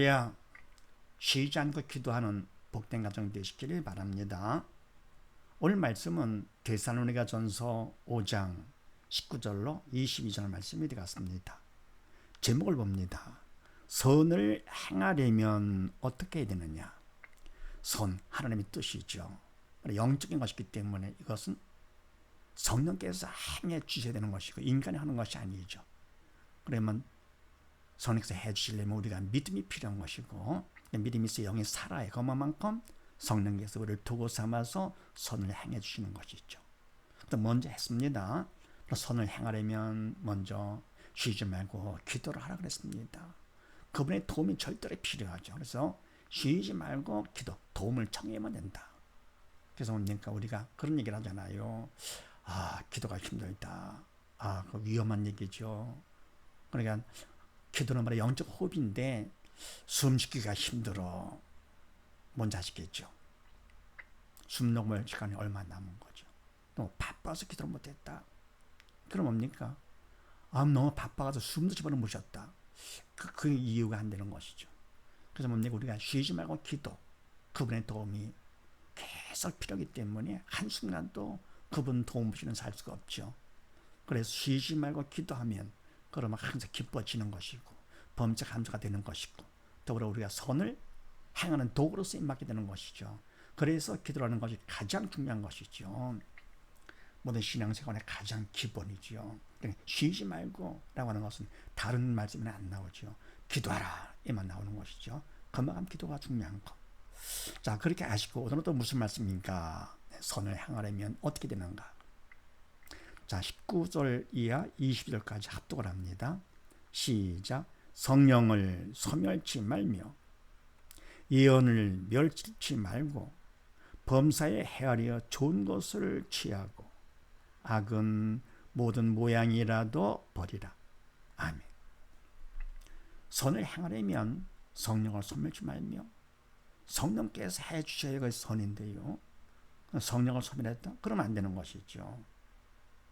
야 쉬지 않고 기도하는 복된 가정 되시기를 바랍니다. 오늘 말씀은 데살로니가 전서 5장 19절로 22절 말씀이 되겠습니다. 제목을 봅니다. 선을 행하려면 어떻게 해야 되느냐? 선, 하나님의 뜻이죠. 영적인 것이기 때문에 이것은 성령께서 행해 주셔야 되는 것이고 인간이 하는 것이 아니죠. 그러면 성령께서 해주시려면 우리가 믿음이 필요한 것이고 믿음이 있어 영이 살아야 그만큼 성령께서 우리를 도구 삼아서 선을 행해 주시는 것이죠. 먼저 했습니다. 선을 행하려면 먼저 쉬지 말고 기도를 하라 그랬습니다. 그분의 도움이 절대로 필요하죠. 그래서 쉬지 말고 기도, 도움을 청하면 된다. 그래서 그러니까 우리가 그런 얘기를 하잖아요. 아, 기도가 힘들다. 아, 그 위험한 얘기죠. 그러니까 기도는 말이 영적 호흡인데 숨쉬기가 힘들어. 뭔지 아시겠죠? 숨 넘을 시간이 얼마 남은 거죠. 너무 바빠서 기도를 못했다. 그럼 뭡니까? 아, 너무 바빠서 숨도 집어넣어 무셨다. 그, 그 이유가 안 되는 것이죠. 그래서 뭡니까? 우리가 쉬지 말고 기도, 그분의 도움이 계속 필요하기 때문에 한순간도 그분 도움 없이는 살 수가 없죠. 그래서 쉬지 말고 기도하면 그러면 항상 기뻐지는 것이고 범죄 감소가 되는 것이고 더불어 우리가 선을 행하는 도구로 쓰임 받게 되는 것이죠. 그래서 기도라는 것이 가장 중요한 것이죠. 모든 신앙생활의 가장 기본이죠. 그러니까 쉬지 말고 라고 하는 것은 다른 말씀은 안 나오죠. 기도하라 이만 나오는 것이죠. 그만큼 기도가 중요한 것. 자 그렇게 아시고 오늘은 또 무슨 말씀입니까? 선을 향하려면 어떻게 되는가? 자 19절 이하 20절까지 합독을 합니다. 시작 성령을 소멸치 말며 예언을 멸치지 말고 범사에 헤아려 좋은 것을 취하고 악은 모든 모양이라도 버리라. 아멘. 선을 행하려면 성령을 소멸치 말며 성령께서 해주셔야 그 선인데요. 성령을 소멸했다? 그러면 안 되는 것이죠.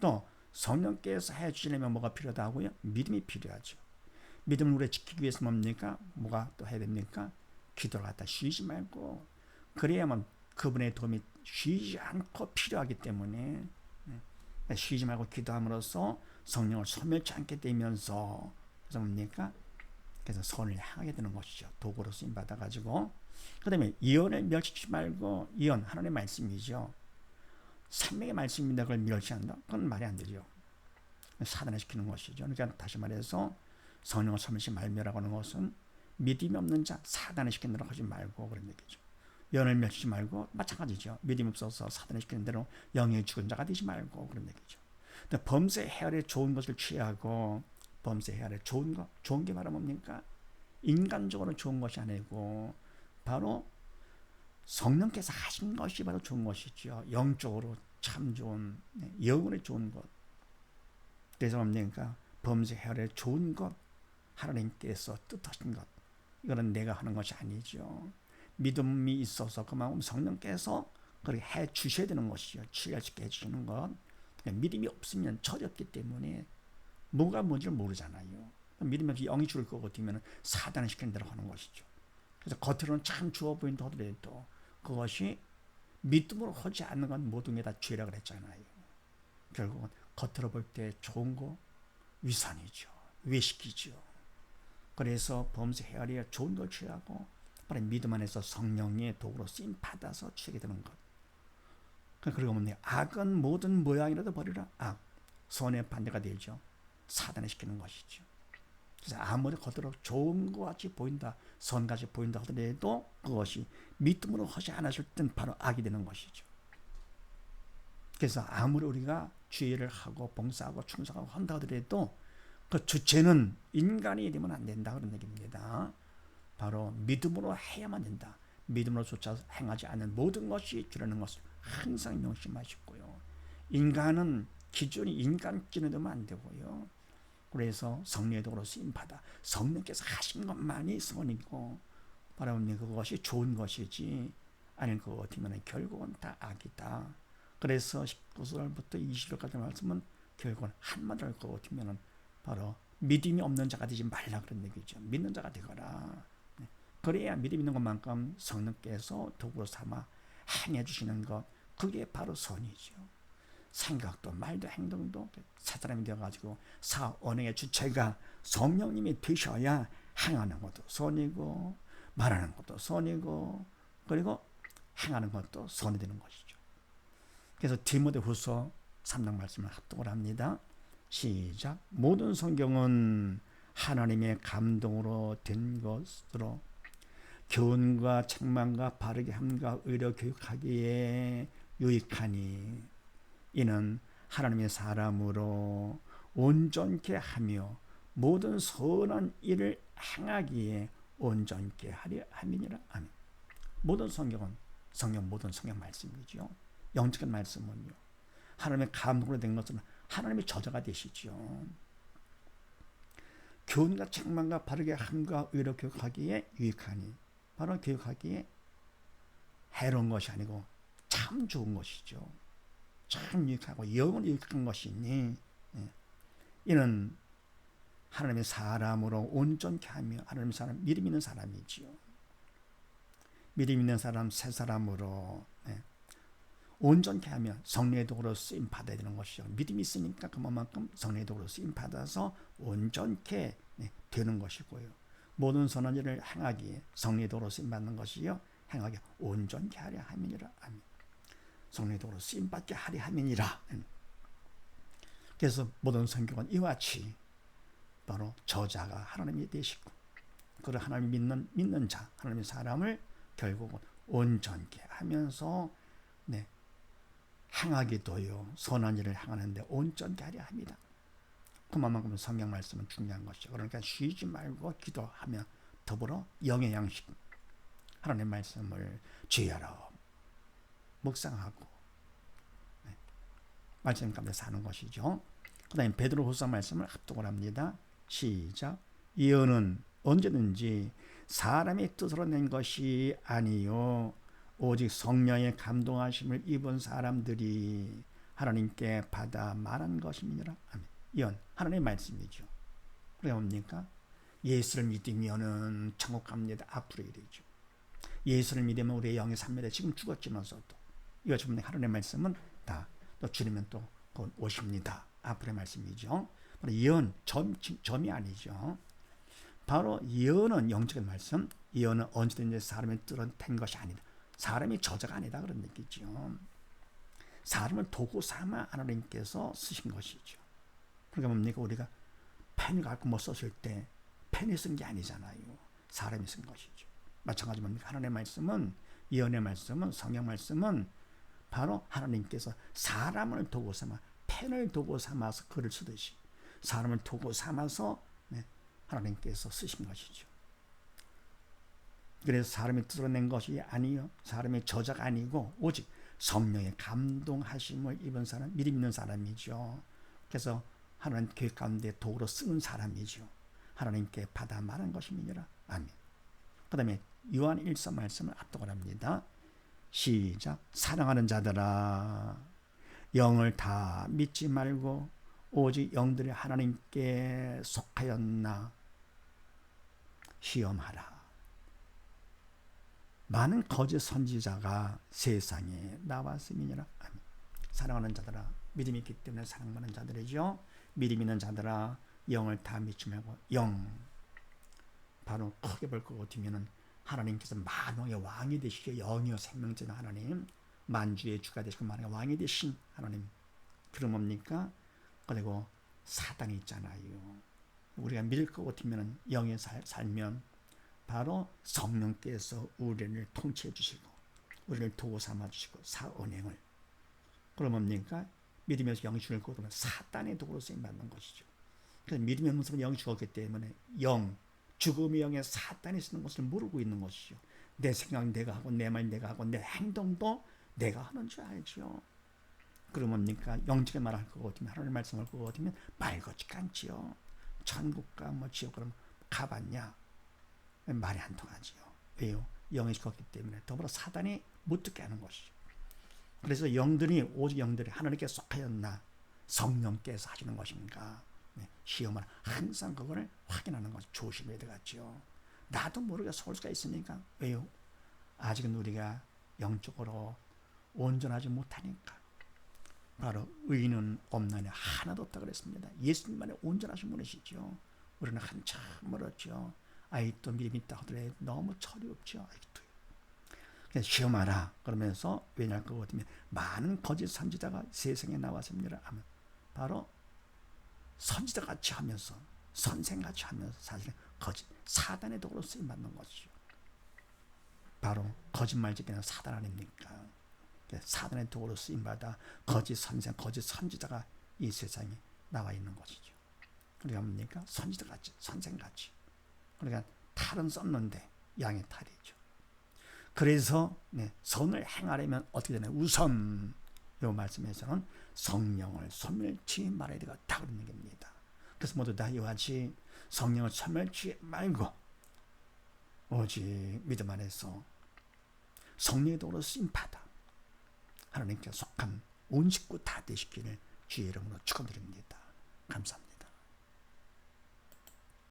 또 성령께서 해 주시려면 뭐가 필요하다고요? 믿음이 필요하죠. 믿음을 우리 지키기 위해서 뭡니까? 뭐가 또 해야 됩니까? 기도를 갖다 쉬지 말고 그래야만 그분의 도움이 쉬지 않고 필요하기 때문에 네, 쉬지 말고 기도함으로써 성령을 소멸치 않게 되면서 그래서 뭡니까? 그래서 선을 향하게 되는 것이죠. 도구로 쓰임 받아 가지고 그 다음에 예언을 멸치지 말고 예언 하나님의 말씀이죠. 생명의 말씀입니다. 그걸 멸시한다? 그건 말이 안 되죠. 사단화시키는 것이죠. 그러니까 다시 말해서 성령을 섬시 말멸하고 하는 것은 믿음이 없는 자 사단을 시키는 대로 하지 말고 그런 얘기죠. 연을 맺지 말고 마찬가지죠. 믿음 없어서 사단을 시키는 대로 영의 죽은 자가 되지 말고 그런 얘기죠. 범죄 해열에 좋은 것을 취하고 범죄 해열에 좋은 것, 좋은 게 바로 뭡니까? 인간적으로 좋은 것이 아니고 바로 성령께서 하신 것이 바로 좋은 것이죠. 영적으로 참 좋은 네, 영원히 좋은 것. 그래서 뭡니까? 범죄 해열에 좋은 것, 하나님께서 뜻하신 것. 이거는 내가 하는 것이 아니죠. 믿음이 있어서 그만큼 성령께서 그렇게 해 주셔야 되는 것이죠. 취할시켜 해주시는 것. 그러니까 믿음이 없으면 철이 없기 때문에 뭐가 뭔지를 모르잖아요. 믿음이 없이 영이 죽을 것 같으면 사단을 시키는 대로 하는 것이죠. 그래서 겉으로는 참 좋아 보인다 하더라도 그것이 믿음으로 하지 않는 건 모든 게 다 죄라 그랬잖아요. 결국은 겉으로 볼 때 좋은 거 위선이죠. 외식이죠. 그래서 범죄 헤아려 좋은 걸 취하고 바로 믿음 안에서 성령의 도구로 쓰임 받아서 취하게 되는 것. 그리고 뭐냐 악은 모든 모양이라도 버리라. 악 선의 반대가 되죠. 사단에 시키는 것이죠. 아무리 겉으로 좋은 것 같이 보인다, 선같이 보인다 하더라도 그것이 믿음으로 하지 않았을 땐 바로 악이 되는 것이죠. 그래서 아무리 우리가 주의를 하고 봉사하고 충성하고 한다 하더라도 그 주체는 인간이 되면 안 된다 그런 얘기입니다. 바로 믿음으로 해야만 된다. 믿음으로조차 행하지 않는 모든 것이 주라는 것을 항상 명심하시고요. 인간은 기존이 인간끼리 되면 안 되고요. 그래서 성령의 도로 쓰임 받아 성령께서 하신 것만이 선이고 바로 그것이 좋은 것이지 아니 그거 같으면 결국은 다 악이다. 그래서 19절부터 20절까지 말씀은 결국은 한마디로 할것 같으면 바로 믿음이 없는 자가 되지 말라 그런 얘기죠. 믿는 자가 되거라. 네. 그래야 믿음 있는 것만큼 성령께서 도구로 삼아 행해 주시는 것 그게 바로 선이죠. 생각도 말도 행동도 새 사람이 되어가지고 사언행의 주체가 성령님이 되셔야 행하는 것도 선이고 말하는 것도 선이고 그리고 행하는 것도 선이 되는 것이죠. 그래서 디모데후서 3장 말씀을 합독을 합니다. 시작. 모든 성경은 하나님의 감동으로 된 것으로 교훈과 책망과 바르게 함과 의료 교육하기에 유익하니 이는 하나님의 사람으로 온전케 하며 모든 선한 일을 행하기에 온전케 하려 함이니라. 아멘. 모든 성경은 성경 모든 성경 말씀이죠. 영적인 말씀은요. 하나님의 감동으로 된 것은 하나님의 저자가 되시죠. 교훈과 책망과 바르게 함과 의로 교육하기에 유익하니 바로 교육하기에 해로운 것이 아니고 참 좋은 것이죠. 참 유익하고 영원 유익한 것이니 예. 이는 하나님의 사람으로 온전케 하며 하나님의 사람 믿음 있는 사람이지요. 믿음 있는 사람 새 사람으로 예. 온전케 하며 성령의 도구로 쓰임 받아야 되는 것이죠. 믿음이 있으니까 그만큼 성령의 도구로 쓰임 받아서 온전케 예, 되는 것이고요. 모든 선한 일을 행하기에 성령의 도구로 쓰임 받는 것이요. 행하기 온전케 하려 함이니라. 아멘. 성령의 도구로 쓰임 받게 하려 함이니라. 음. 그래서 모든 성경은 이와 같이 바로 저자가 하나님이 되시고 그를 하나님 믿는 믿는 자 하나님의 사람을 결국은 온전케 하면서 네 행하기도요 선한 일을 행하는데 온전케 하려 합니다. 그만큼 성경 말씀은 중요한 것이죠. 그러니까 쉬지 말고 기도하며 더불어 영의 양식 하나님 말씀을 주야로 묵상하고 네. 말씀 가운데 사는 것이죠. 그 다음에 베드로후서 말씀을 합독을 합니다. 시작. 예언은 언제든지 사람의 뜻으로 낸 것이 아니요 오직 성령의 감동하심을 입은 사람들이 하나님께 받아 말한 것입니다. 아멘. 예언 하나님의 말씀이죠. 그게 뭡니까? 예수를 믿으면은 천국 갑니다. 앞으로 이르죠. 예수를 믿으면 우리의 영이 삽니다. 지금 죽었지만서도 좀 하나님의 말씀은 다 또 주님은 또 오십니다. 앞으로의 말씀이죠. 예언 점, 점이 아니죠. 바로 예언은 영적인 말씀, 예언은 언제든지 뜻은 된 것이 아니다. 사람이 저자가 아니다 그런 얘기죠. 사람을 도구 삼아 하나님께서 쓰신 것이죠. 그러니까 뭡니까 우리가 펜 갖고 뭐 썼을 때 펜이 쓴 게 아니잖아요. 사람이 쓴 것이죠. 마찬가지 뭡니까 하나님의 말씀은 예언의 말씀은 성경 말씀은 바로 하나님께서 사람을 도구 삼아 펜을 도구 삼아서 글을 쓰듯이 사람을 도구 삼아서 네, 하나님께서 쓰신 것이죠. 그래서 사람이 드러낸 것이 아니요 사람의 저작 아니고 오직 성령의 감동하심을 입은 사람 믿음 있는 사람이죠. 그래서 하나님 교회 가운데 도구로 쓰는 사람이죠. 하나님께 받아 말한 것입니다. 아멘. 그 다음에 요한 1서 말씀을 압독을 합니다. 시작. 사랑하는 자들아, 영을 다 믿지 말고 오직 영들이 하나님께 속하였나 시험하라. 많은 거짓 선지자가 세상에 나왔음이니라. 사랑하는 자들아, 믿음이 있기 때문에 사랑하는 자들이죠. 믿음 있는 자들아, 영을 다 믿지 말고 영 바로 크게 볼것 같으면은 하나님께서 만왕의 왕이 되시죠. 영이요 생명자는 하나님, 만주의 주가 되시고 만왕의 왕이 되신 하나님. 그럼 뭡니까? 그리고 사단이 있잖아요. 우리가 믿을 것 같으면 영에 살, 살면 바로 성령께서 우리를 통치해 주시고 우리를 도구 삼아 주시고 사은행을 그럼 뭡니까? 믿으면서 영이 죽을 것 같으면 사단의 도구로 쓰임 받는 것이죠. 그래서 믿음의 모습은 영이 죽었기 때문에 영 죽음의 영에 사단이 쓰는 것을 모르고 있는 것이죠. 내 생각 내가 하고 내 말 내가 하고 내 행동도 내가 하는 줄 알죠. 그럼 뭡니까? 영적인 말을 할것 같으면 하나님 말씀을 할것 같으면 말 같지가 않지요. 천국과 뭐 지옥 그럼 가봤냐? 말이 안 통하지요. 왜요? 영이 죽었기 때문에 더불어 사단이 못 듣게 하는 것이죠. 그래서 영들이 오직 영들이 하나님께 속하였나 성령께서 하시는 네, 시험을 항상 그거를 확인하는 것이 조심해야 되겠죠. 나도 모르게 속을 수가 있으니까 왜요? 아직은 우리가 영적으로 온전하지 못하니까 바로 의인은 없나니 하나도 없다 그랬습니다. 예수님만의 온전하신 분이시죠. 우리는 한참 멀었죠. 아직도 믿음 있다 하더라도 너무 철이 없죠. 아직도. 시험하라 그러면서 왜냐할 것 같으면 많은 거짓 선지자가 세상에 나왔습니다. 바로 선지자 같이 하면서 선생 같이 하면서 사실 거짓 사단의 도구로 쓰임 받는 것이죠. 바로 거짓말쟁이는 사단 아닙니까? 사단의 도구로 쓰임 받아 거짓 선생, 거짓 선지자가 이 세상에 나와 있는 것이죠. 우리가 뭡니까? 선지자 같이, 선생 같이. 그러니까 탈은 썼는데 양의 탈이죠. 그래서 네, 선을 행하려면 어떻게 되나요? 우선 요 말씀에서는 성령을 소멸치 말아야 되겠다 그런 얘기입니다. 그래서 모두 다 이와 같이 성령을 소멸치 말고 오직 믿음 안에서 성령의 도로 쓰임받아 하나님께 속한 온 식구 다 되시기를 주의 이름으로 축원드립니다.